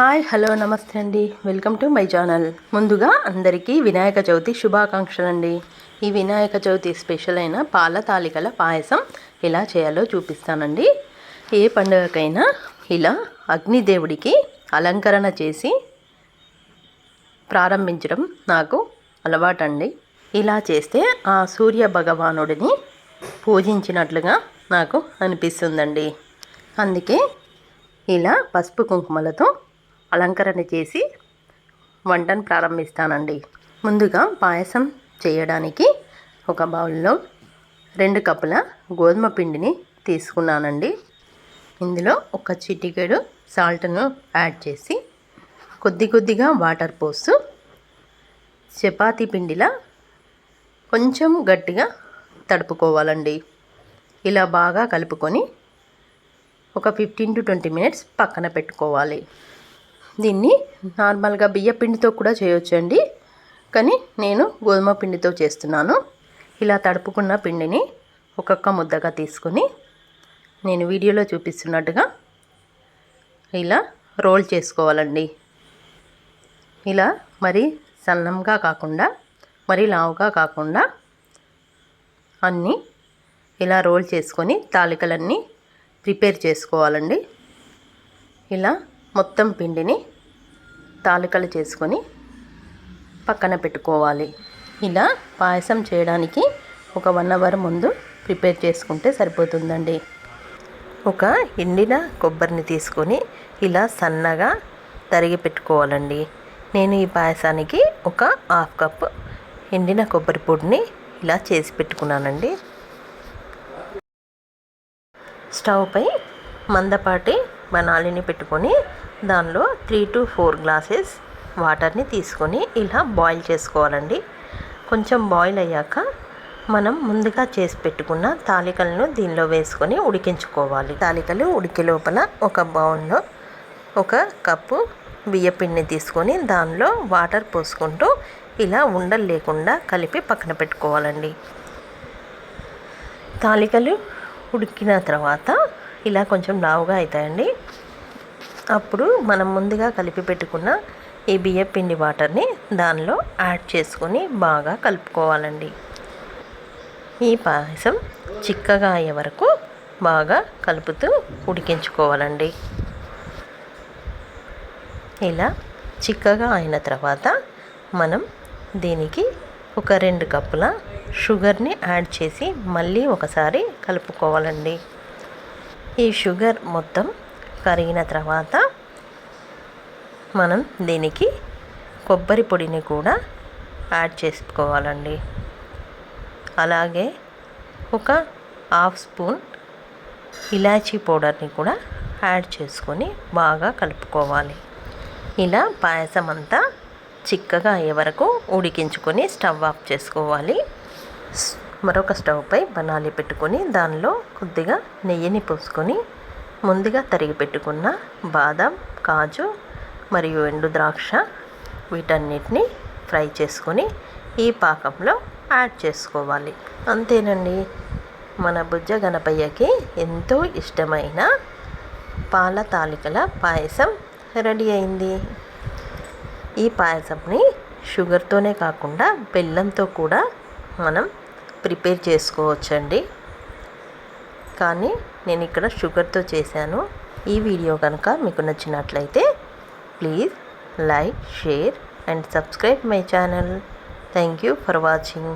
Hi hello నమస్తే అండి. Welcome to my channel. ముందుగా అందరికీ వినాయక చవితి శుభాకాంక్షలు అండి ఈ వినాయక చవితి స్పెషల్ అయిన పాల తాలికల పాయసం ఎలా చేయాలో చూపిస్తానండి. ఏ పండుగకైనా ఇలా అగ్నిదేవుడికి అలంకరణ చేసి ప్రారంభించడం నాకు అలవాటండి. ఇలా చేస్తే ఆ సూర్య భగవానుడిని పూజించినట్లుగా నాకు అనిపిస్తుందండి. అందుకే ఇలా పసుపు కుంకుమలతో అలంకరణ చేసి వంటను ప్రారంభిస్తానండి. ముందుగా పాయసం చేయడానికి ఒక బౌల్లో రెండు కప్పుల గోధుమ పిండిని తీసుకున్నానండి. ఇందులో ఒక చిటికెడు సాల్ట్ను యాడ్ చేసి కొద్ది కొద్దిగా వాటర్ పోస్తూ చపాతీ పిండిలా కొంచెం గట్టిగా తడుపుకోవాలండి. ఇలా బాగా కలుపుకొని ఒక ఫిఫ్టీన్ టు ట్వంటీ మినిట్స్ పక్కన పెట్టుకోవాలి. దీన్ని నార్మల్గా బియ్య పిండితో కూడా చేయొచ్చండి. కానీ నేను గోధుమ పిండితో చేస్తున్నాను. ఇలా తడుపుకున్న పిండిని ఒక్కొక్క ముద్దగా తీసుకొని నేను వీడియోలో చూపిస్తున్నట్టుగా ఇలా రోల్ చేసుకోవాలండి. ఇలా మరి సన్నంగా కాకుండా మరి లావుగా కాకుండా అన్నీ ఇలా రోల్ చేసుకొని తాలికలన్నీ ప్రిపేర్ చేసుకోవాలండి. ఇలా మొత్తం పిండిని తాలికలు చేసుకొని పక్కన పెట్టుకోవాలి. ఇలా పాయసం చేయడానికి ఒక వన్ అవర్ ముందు ప్రిపేర్ చేసుకుంటే సరిపోతుందండి. ఒక ఎండిన కొబ్బరిని తీసుకొని ఇలా సన్నగా తరిగి పెట్టుకోవాలండి. నేను ఈ పాయసానికి ఒక హాఫ్ కప్ ఎండిన కొబ్బరి పొడిని ఇలా చేసి పెట్టుకున్నానండి. స్టవ్పై మందపాటి బనాలిని పెట్టుకొని దానిలో త్రీ టు ఫోర్ గ్లాసెస్ వాటర్ని తీసుకొని ఇలా బాయిల్ చేసుకోవాలండి. కొంచెం బాయిల్ అయ్యాక మనం ముందుగా చేసి పెట్టుకున్న తాలికలను దీనిలో వేసుకొని ఉడికించుకోవాలి. తాలికలు ఉడికే లోపల ఒక బౌల్లో ఒక కప్పు బియ్యపిండిని తీసుకొని దానిలో వాటర్ పోసుకుంటూ ఇలా ఉండలు లేకుండా కలిపి పక్కన పెట్టుకోవాలండి. తాలికలు ఉడికిన తర్వాత ఇలా కొంచెం లావుగా అవుతాయండి. అప్పుడు మనం ముందుగా కలిపి పెట్టుకున్న ఈ బియ్య పిండి వాటర్ని దానిలో యాడ్ చేసుకొని బాగా కలుపుకోవాలండి. ఈ పాయసం చిక్కగా అయ్యే వరకు బాగా కలుపుతూ ఉడికించుకోవాలండి. ఇలా చిక్కగా అయిన తర్వాత మనం దీనికి ఒక రెండు కప్పుల షుగర్ని యాడ్ చేసి మళ్ళీ ఒకసారి కలుపుకోవాలండి. ఈ షుగర్ మొత్తం కరిగిన తర్వాత మనం దీనికి కొబ్బరి పొడిని కూడా యాడ్ చేసుకోవాలండి. అలాగే ఒక హాఫ్ స్పూన్ ఇలాచీ పౌడర్ని కూడా యాడ్ చేసుకొని బాగా కలుపుకోవాలి. ఇలా పాయసం అంతా చిక్కగా అయ్యే వరకు ఉడికించుకొని స్టవ్ ఆఫ్ చేసుకోవాలి. మరొక స్టవ్పై బనాలి పెట్టుకొని దానిలో కొద్దిగా నెయ్యిని పోసుకొని ముందుగా తరిగి పెట్టుకున్న బాదం కాజు మరియు ఎండు ద్రాక్ష వీటన్నిటిని ఫ్రై చేసుకొని ఈ పాకంలో యాడ్ చేసుకోవాలి. అంతేనండి. మన బుజ్జ గణపయ్యకి ఎంతో ఇష్టమైన పాల తాలికల పాయసం రెడీ అయింది. ఈ పాయసంని షుగర్తోనే కాకుండా బెల్లంతో కూడా మనం ప్రిపేర్ చేసుకోవచ్చండి. కానీ నేను ఇక్కడ షుగర్తో చేశాను. ఈ వీడియో కనుక మీకు నచ్చినట్లయితే please like share and subscribe my channel. Thank you for watching.